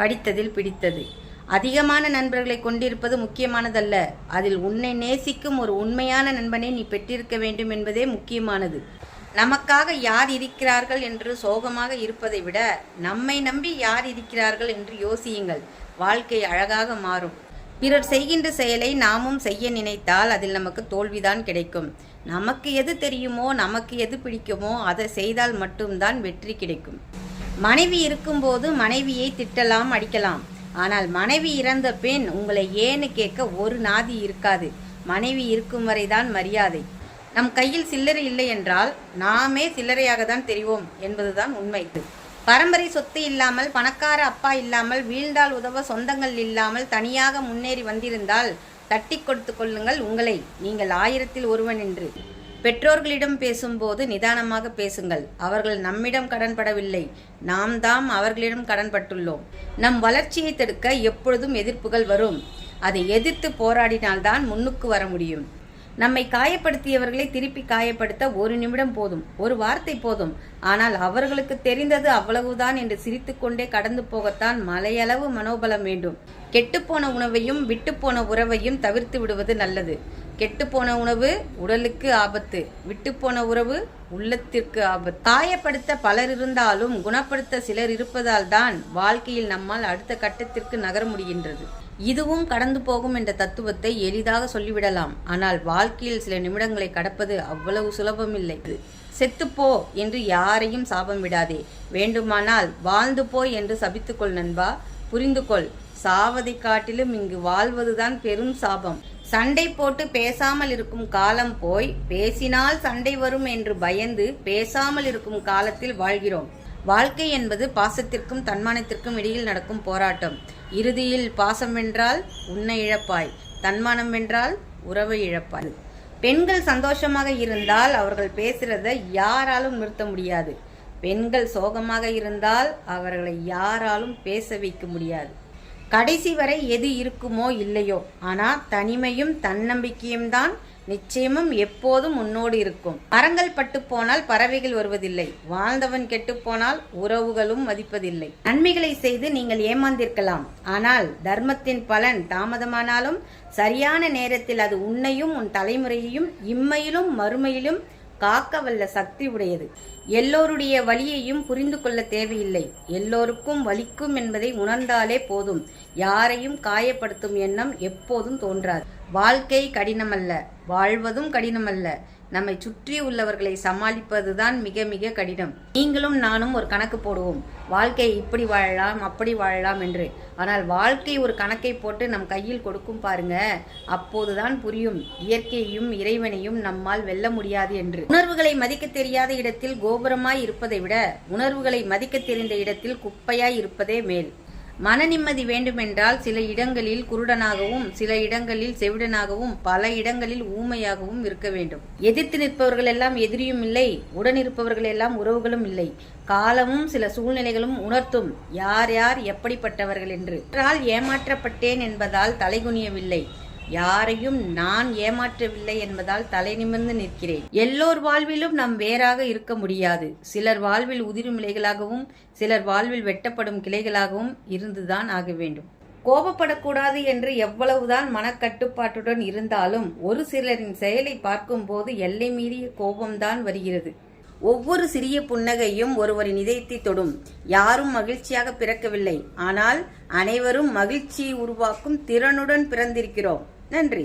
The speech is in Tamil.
படித்ததில் பிடித்தது. அதிகமான நண்பர்களை கொண்டிருப்பது முக்கியமானதல்ல. அதில் உன்னை நேசிக்கும் ஒரு உண்மையான நண்பனை நீ பெற்றிருக்க வேண்டும் என்பதே முக்கியமானது. நமக்காக யார் இருக்கிறார்கள் என்று சோகமாக இருப்பதை விட நம்மை நம்பி யார் இருக்கிறார்கள் என்று யோசியுங்கள். வாழ்க்கை அழகாக மாறும். பிறர் செய்கின்ற செயலை நாமும் செய்ய நினைத்தால் அதில் நமக்கு தோல்விதான் கிடைக்கும். நமக்கு எது தெரியுமோ நமக்கு எது பிடிக்குமோ அதை செய்தால் மட்டும்தான் வெற்றி கிடைக்கும். மனைவி இருக்கும்போது மனைவியை திட்டலாம் அடிக்கலாம். ஆனால் மனைவி இறந்த பெண் உங்களை ஏன்னு கேட்க ஒரு நாதி இருக்காது. மனைவி இருக்கும் வரைதான் மரியாதை. நம் கையில் சில்லறை இல்லை என்றால் நாமே சில்லறையாக தான் தெரிவோம் என்பதுதான் உண்மை. பரம்பரை சொத்து இல்லாமல் பணக்கார அப்பா இல்லாமல் வீழ்ந்தால் உதவ சொந்தங்கள் இல்லாமல் தனியாக முன்னேறி வந்திருந்தால் தட்டி கொடுத்து கொள்ளுங்கள் உங்களை. நீங்கள் ஆயிரத்தில் ஒருவன் என்று. பெற்றோர்களிடம் பேசும்போது நிதானமாக பேசுங்கள். அவர்கள் நம்மிடம் கடன்படவில்லை. நாம் தாம் அவர்களிடம் கடன்பட்டுள்ளோம். நம் வளர்ச்சியை தடுக்க எப்பொழுதும் எதிர்ப்புகள் வரும். அதை எதிர்த்து போராடினால்தான் முன்னுக்கு வர முடியும். நம்மை காயப்படுத்தியவர்களை திருப்பி காயப்படுத்த ஒரு நிமிடம் போதும். ஒரு வார்த்தை போதும். ஆனால் அவர்களுக்கு தெரிந்தது அவ்வளவுதான் என்று சிரித்துக்கொண்டே கடந்து போகத்தான் மலையளவு மனோபலம் வேண்டும். கெட்டுப்போன உணவையும் விட்டுப்போன உறவையும் தவிர்த்து விடுவது நல்லது. கெட்டுப்போன உணவு உடலுக்கு ஆபத்து விட்டுப்போன உறவு உள்ளத்திற்கு ஆபத்து. காயப்படுத்த பலர் இருந்தாலும் குணப்படுத்த சிலர் இருப்பதால் தான் வாழ்க்கையில் நம்மால் அடுத்த கட்டத்திற்கு நகர முடிகின்றது. இதுவும் கடந்து போகும் என்ற தத்துவத்தை எளிதாக சொல்லிவிடலாம். ஆனால் வாழ்க்கையில் சில நிமிடங்களை கடப்பது அவ்வளவு சுலபமில்லை. செத்துப்போ என்று யாரையும் சாபம் விடாதே. வேண்டுமானால் வாழ்ந்து போய் என்று சபித்துக்கொள் நண்பா. புரிந்து கொள் சாவதை காட்டிலும் இங்கு வாழ்வதுதான் பெரும் சாபம். சண்டை போட்டு பேசாமல் இருக்கும் காலம் போய் பேசினால் சண்டை வரும் என்று பயந்து பேசாமல் இருக்கும் காலத்தில் வாழ்கிறோம். வாழ்க்கை என்பது பாசத்திற்கும் தன்மானத்திற்கும் இடையில் நடக்கும் போராட்டம். இறுதியில் பாசம் வென்றால் உன்னை இழப்பாய் தன்மானம் வென்றால் உறவை இழப்பாய். பெண்கள் சந்தோஷமாக இருந்தால் அவர்கள் பேசுறத யாராலும் நிறுத்த முடியாது. பெண்கள் சோகமாக இருந்தால் அவர்களை யாராலும் பேச வைக்க முடியாது. கடைசி வரை எது இருக்குமோ இல்லையோ. ஆனால் தனிமையும் தன்னம்பிக்கையும் தான் நிச்சயமும் எப்போதும் உன்னோடு இருக்கும். மரங்கள் பட்டு போனால் பறவைகள் வருவதில்லை. வாழ்ந்தவன் கெட்டு போனால் உறவுகளும் மதிப்பதில்லை. நன்மைகளை செய்து நீங்கள் ஏமாந்திருக்கலாம். ஆனால் தர்மத்தின் பலன் தாமதமானாலும் சரியான நேரத்தில் அது உன்னையும் உன் தலைமுறையையும் இம்மையிலும் மறுமையிலும் காக்க வல்ல சக்தி உடையது எல்லோருடைய வழியையும் புரிந்து கொள்ள தேவையில்லை. எல்லோருக்கும் வலிக்கும் என்பதை உணர்ந்தாலே போதும். யாரையும் காயப்படுத்தும் எண்ணம் எப்போதும் தோன்றாது. வாழ்க்கை கடினமல்ல. வாழ்வதும் கடினமல்ல. நம்மை சுற்றி உள்ளவர்களை சமாளிப்பதுதான் மிக மிக கடினம். நீங்களும் நானும் ஒரு கணக்கு போடுவோம். வாழ்க்கை இப்படி வாழலாம் அப்படி வாழலாம் என்று. ஆனால் வாழ்க்கை ஒரு கணக்கை போட்டு நம் கையில் கொடுக்கும் பாருங்க. அப்போதுதான் புரியும். இயற்கையையும் இறைவனையும் நம்மால் வெல்ல முடியாது என்று. உணர்வுகளை மதிக்க தெரியாத இடத்தில் கோபுரமாய் இருப்பதை விட உணர்வுகளை மதிக்க தெரிந்த இடத்தில் குப்பையாய் இருப்பதே மேல். மன நிம்மதி வேண்டுமென்றால் சில இடங்களில் குருடனாகவும் சில இடங்களில் செவிடனாகவும் பல இடங்களில் ஊமையாகவும் இருக்க வேண்டும். எதிர்த்து நிற்பவர்கள் எல்லாம் எதிரியும் இல்லை உடன் இருப்பவர்கள் எல்லாம் உறவுகளும் இல்லை. காலமும் சில சூழ்நிலைகளும் உணர்த்தும் யார் யார் எப்படிப்பட்டவர்கள் என்று. ஏமாற்றப்பட்டேன் என்பதால் தலைகுனியவில்லை. யாரையும் நான் ஏமாற்றவில்லை என்பதால் தலை நிமிர்ந்து நிற்கிறேன். எல்லோர் வாழ்விலும் நாம் வேறாக இருக்க முடியாது. சிலர் வாழ்வில் உதிரும் இலைகளாகவும் சிலர் வாழ்வில் வெட்டப்படும் கிளைகளாகவும் இருந்துதான் ஆக வேண்டும். கோபப்படக்கூடாது என்று எவ்வளவுதான் மனக்கட்டுப்பாட்டுடன் இருந்தாலும் ஒரு சிலரின் செயலை பார்க்கும்போது எல்லை மீறிய கோபம்தான் வருகிறது. ஒவ்வொரு சிறிய புன்னகையும் ஒருவரின் இதயத்தை தொடும். யாரும் மகிழ்ச்சியாக பிறக்கவில்லை. ஆனால் அனைவரும் மகிழ்ச்சியை உருவாக்கும் திறனுடன் பிறந்திருக்கிறோம். நன்றி.